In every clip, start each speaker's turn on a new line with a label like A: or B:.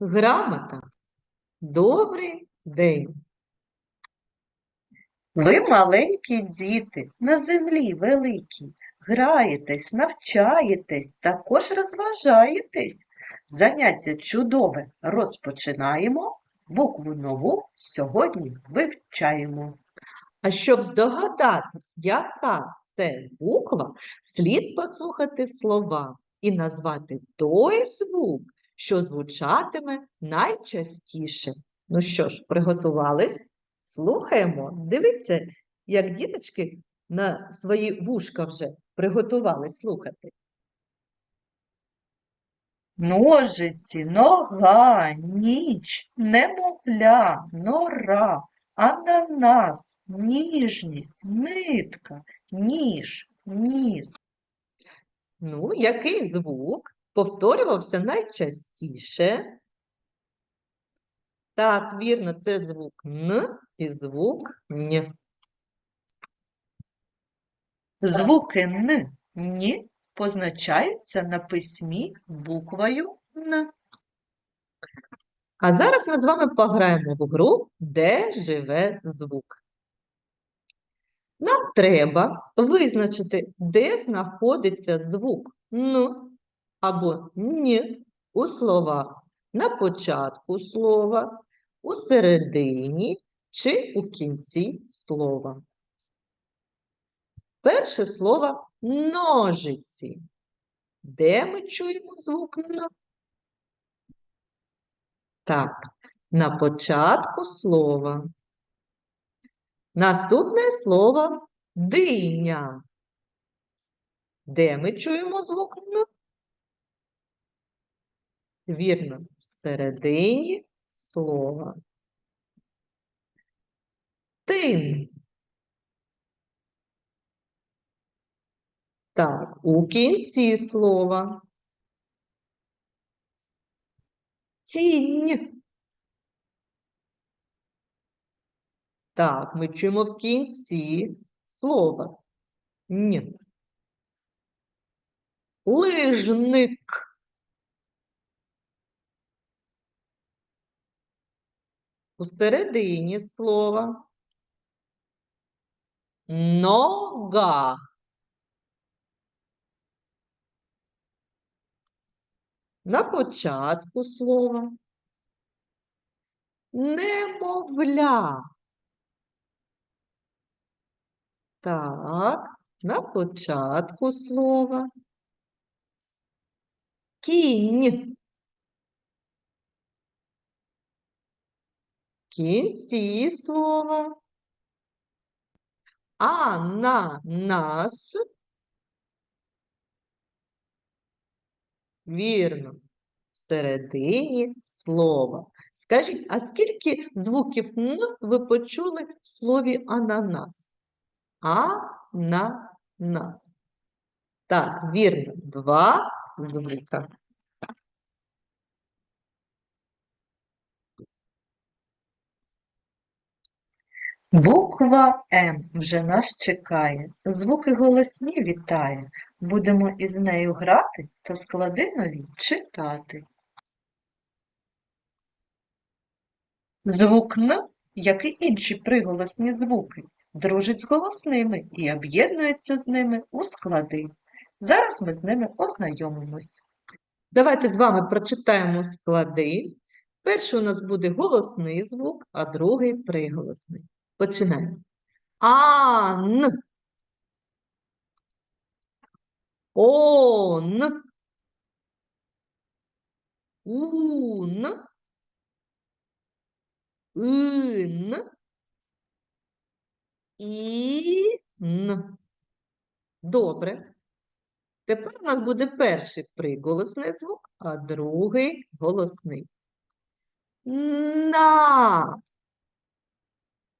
A: Грамота. Добрий день.
B: Ви маленькі діти, на землі великій, граєтесь, навчаєтесь, також розважаєтесь. Заняття чудове розпочинаємо, букву нову сьогодні вивчаємо.
A: А щоб здогадатись, яка це буква, слід послухати слова і назвати той звук, що звучатиме найчастіше. Ну що ж, приготувались? Слухаємо. Дивіться, як діточки на свої вушка вже приготувались слухати.
B: Ножиці, нога, ніч, немовля, нора, ананас, ніжність, нитка, ніж, ніс.
A: Ну, який звук повторювався найчастіше? Так, вірно, це звук Н і звук Н.
B: Звуки Н, Ні позначаються на письмі буквою Н.
A: А зараз ми з вами пограємо в гру Де живе звук. Нам треба визначити, де знаходиться звук Н або Н у словах на початку слова, у середині чи у кінці слова. Перше слово ножиці. Де ми чуємо звук Н? Так, на початку слова. Наступне слово диня. Де ми чуємо звук Н? Вірно, всередині слова. Тин. Так, у кінці слова. Тінь. Так, ми чуємо в кінці слова. Н. Лижник. У середині слова. Нога. На початку слова. Немовля. Так, на початку слова. Кінь. Кінці слова. Ананас. Вірно. Всередині слова. Скажіть, а скільки звуків Н ви почули в слові ананас? А-на-нас. Так, вірно, два звука.
B: Буква М вже нас чекає, звуки голосні вітає. Будемо із нею грати та склади нові читати. Звук Н, як і інші приголосні звуки, дружить з голосними і об'єднується з ними у склади. Зараз ми з ними ознайомимось.
A: Давайте з вами прочитаємо склади. Перший у нас буде голосний звук, а другий приголосний. Починаємо. Ан. Он. Ун. Ин. Ін. Добре. Тепер у нас буде перший приголосний звук, а другий голосний. На.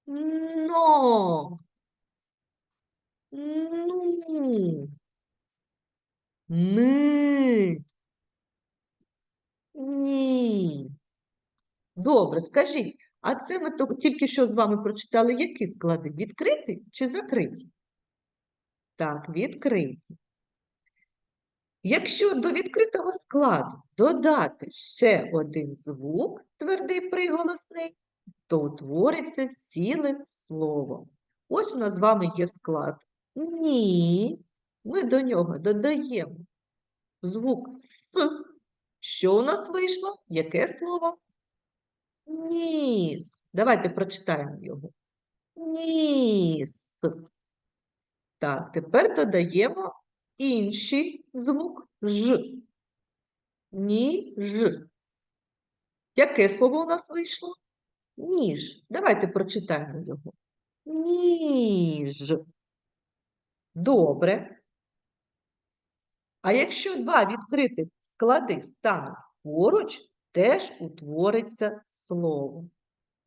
A: Но. Ну. Ни. Ні. Добре, скажіть, а це ми тільки що з вами прочитали які склади? Відкриті чи закриті? Так, відкриті. Якщо до відкритого складу додати ще один звук, твердий приголосний, то утвориться ціле слово. Ось у нас з вами є склад ні. Ми до нього додаємо звук С. Що у нас вийшло? Яке слово? Ніс. Давайте прочитаємо його. Ніс. Так, тепер додаємо інший звук Ж. Ніж. Яке слово у нас вийшло? Ніж. Давайте прочитаємо його. Ніж. Добре. А якщо два відкритих склади стануть поруч, теж утвориться слово.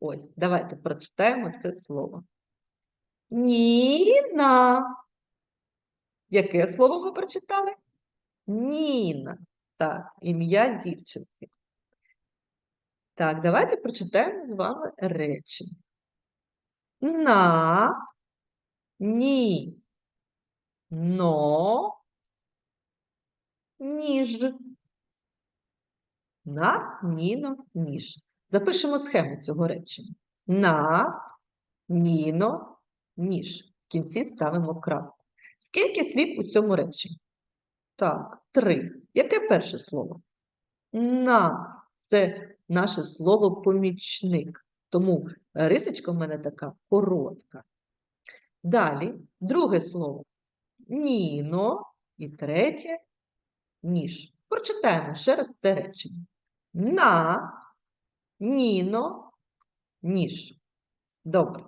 A: Ось, давайте прочитаємо це слово. Ніна. Яке слово ми прочитали? Ніна. Так, ім'я дівчинки. Так, давайте прочитаємо з вами речення. На, ні, но, ніж. На, ніно, ніж. Запишемо схему цього речення. На, ніно, ніж. В кінці ставимо крапку. Скільки слів у цьому реченні? Так, три. Яке перше слово? На. Це наше слово помічник. Тому рисочка в мене така коротка. Далі, друге слово Ніно. І третє ніж. Прочитаємо ще раз це речення. На, Ніно, ніж. Добре.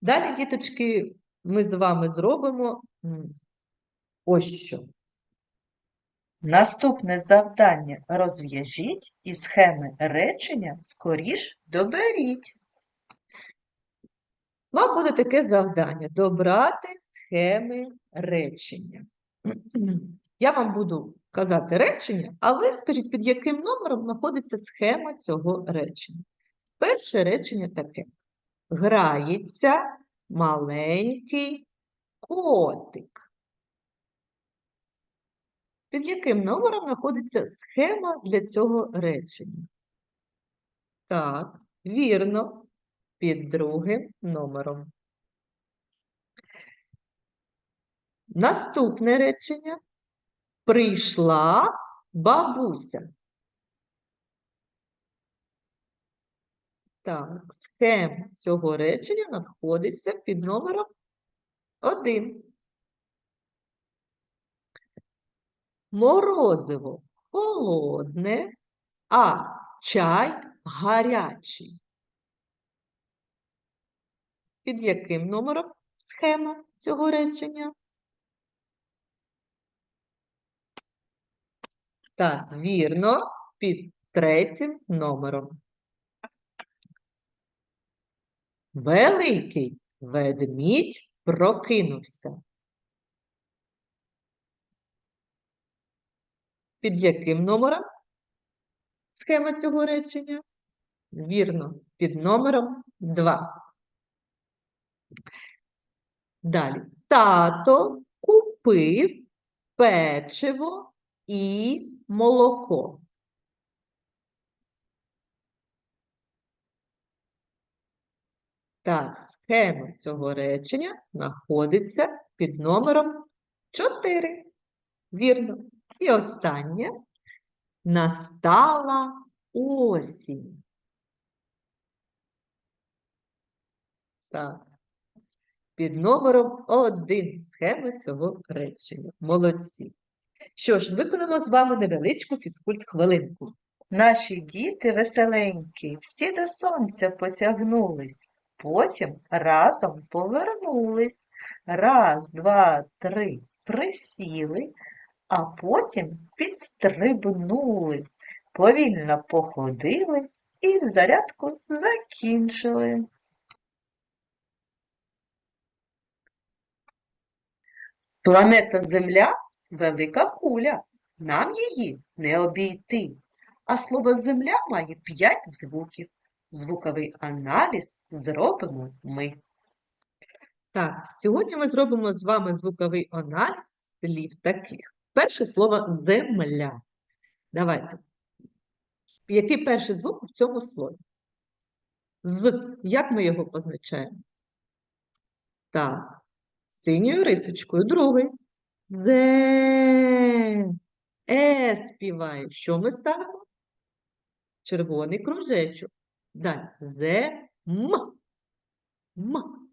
A: Далі, діточки, ми з вами зробимо ось що.
B: Наступне завдання розв'яжіть і схеми речення скоріш доберіть.
A: Вам буде таке завдання добрати схеми речення. Я вам буду казати речення, а ви скажіть, під яким номером знаходиться схема цього речення. Перше речення таке: Грається маленький котик. Під яким номером знаходиться схема для цього речення? Так, вірно, під другим номером. Наступне речення. Прийшла бабуся. Так, схема цього речення знаходиться під номером 1. Морозиво холодне, а чай гарячий. Під яким номером схема цього речення? Так, вірно, під третім номером. Великий ведмідь прокинувся. Під яким номером схема цього речення? Вірно, під номером 2. Далі. Тато купив печиво і молоко. Так, схема цього речення знаходиться під номером 4. Вірно. І останнє. Настала осінь. Так. Під номером 1 схеми цього речення. Молодці. Що ж, виконаємо з вами невеличку фізкульт-хвилинку.
B: Наші діти веселенькі, всі до сонця потягнулись, потім разом повернулись. Раз, два, три, присіли, а потім підстрибнули, повільно походили і зарядку закінчили. Планета Земля – велика куля, нам її не обійти. А слово земля має п'ять звуків. Звуковий аналіз зробимо ми.
A: Так, сьогодні ми зробимо з вами звуковий аналіз слів таких. Перше слово земля. Давайте. Який перший звук в цьому слові? З. Як ми його позначаємо? Так, синьою рисочкою. Другий. Зе. Е співає. Що ми ставимо? Червоний кружечок. Далі. Зе. М. М.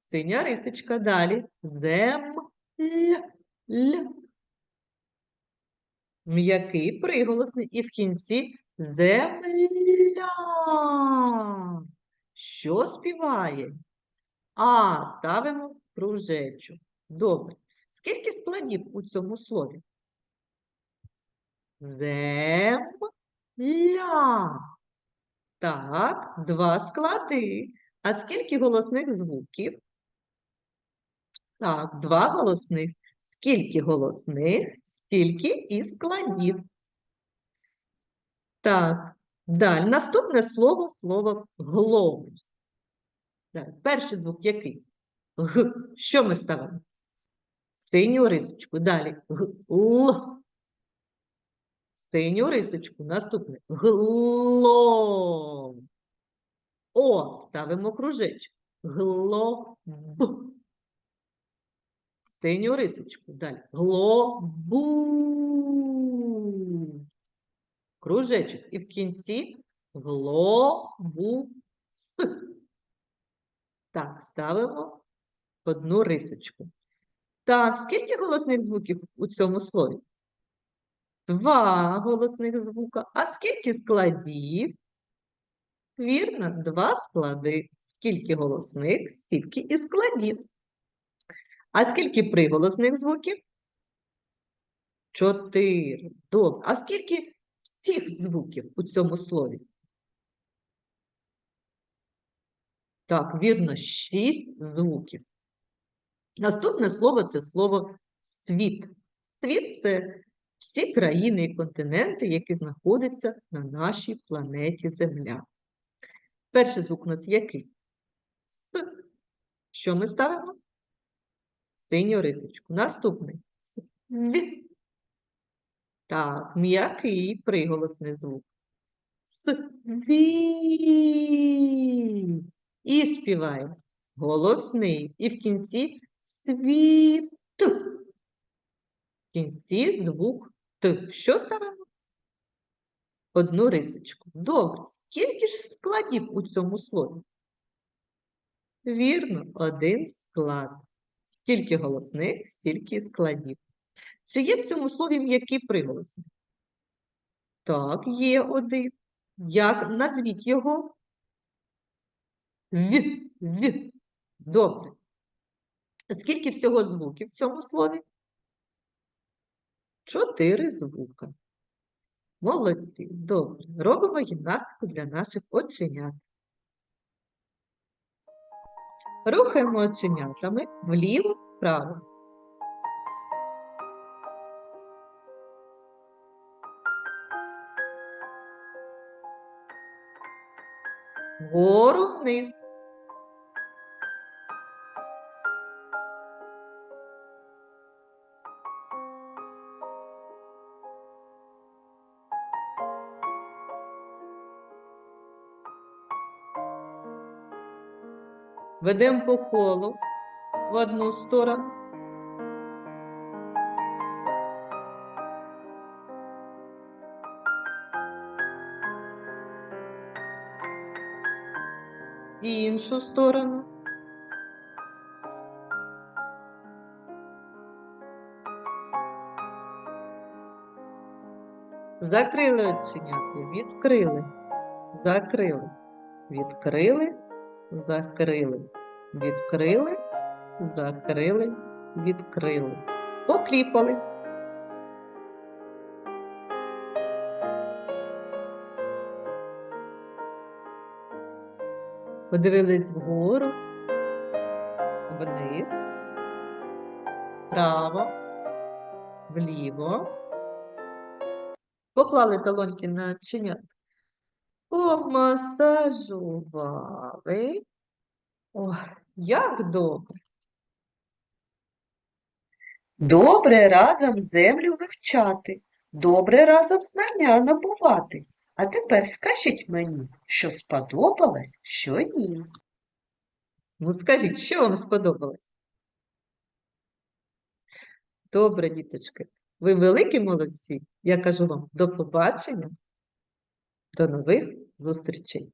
A: Синя рисочка. Далі. Зем. Л. Л. М'який приголосний і в кінці земля. Що співає? А, ставимо кружечок. Добре. Скільки складів у цьому слові? Земля. Так, два склади. А скільки голосних звуків? Так, два голосних. Скільки голосних, стільки і складів. Так, далі. Наступне слово слово глобус. Так, перший звук який? Г. Що ми ставимо? Синю рисочку. Далі. Г. Л. Синю рисочку. Наступне. Гло. О. Ставимо кружечок. Глоб. Синю рисочку. Далі. Глобу. Кружечок. І в кінці глобус. Так, ставимо одну рисочку. Так, скільки голосних звуків у цьому слові? Два голосних звука. А скільки складів? Вірно, два склади. Скільки голосних, стільки і складів. А скільки приголосних звуків? Чотири. Добре. А скільки всіх звуків у цьому слові? Так, вірно, шість звуків. Наступне слово це слово світ. Світ це всі країни і континенти, які знаходяться на нашій планеті Земля. Перший звук у нас який? С. Що ми ставимо? Синю рисочку. Наступний С. В. Так, м'який приголосний звук. С. Ві. І співаємо. Голосний. І в кінці світ. В кінці звук Т. Що ставимо? Одну рисочку. Добре. Скільки ж складів у цьому слові? Вірно, один склад. Скільки голосних, стільки складів. Чи є в цьому слові м'які приголоси? Так, є один. Як назвіть його? В, в. Добре. Скільки всього звуків в цьому слові? Чотири звука. Молодці. Добре. Робимо гімнастику для наших оченят. Рухаємо оченятами вліво-вправо. Вгору вниз. Ведемо по колу в одну сторону. І іншу сторону. Закрили оченята, відкрили, закрили, відкрили, закрили, відкрили, закрили, відкрили. Покліпали. Подивились вгору, вниз, вправо, вліво. Поклали талонки на чинят. помасажували. Ой, як добре.
B: Добре разом землю вивчати, добре разом знання набувати. А тепер скажіть мені, що сподобалось, що ні.
A: Ну, скажіть, що вам сподобалось? Добре, діточки, ви великі молодці. Я кажу вам до побачення, до нових зустрічей.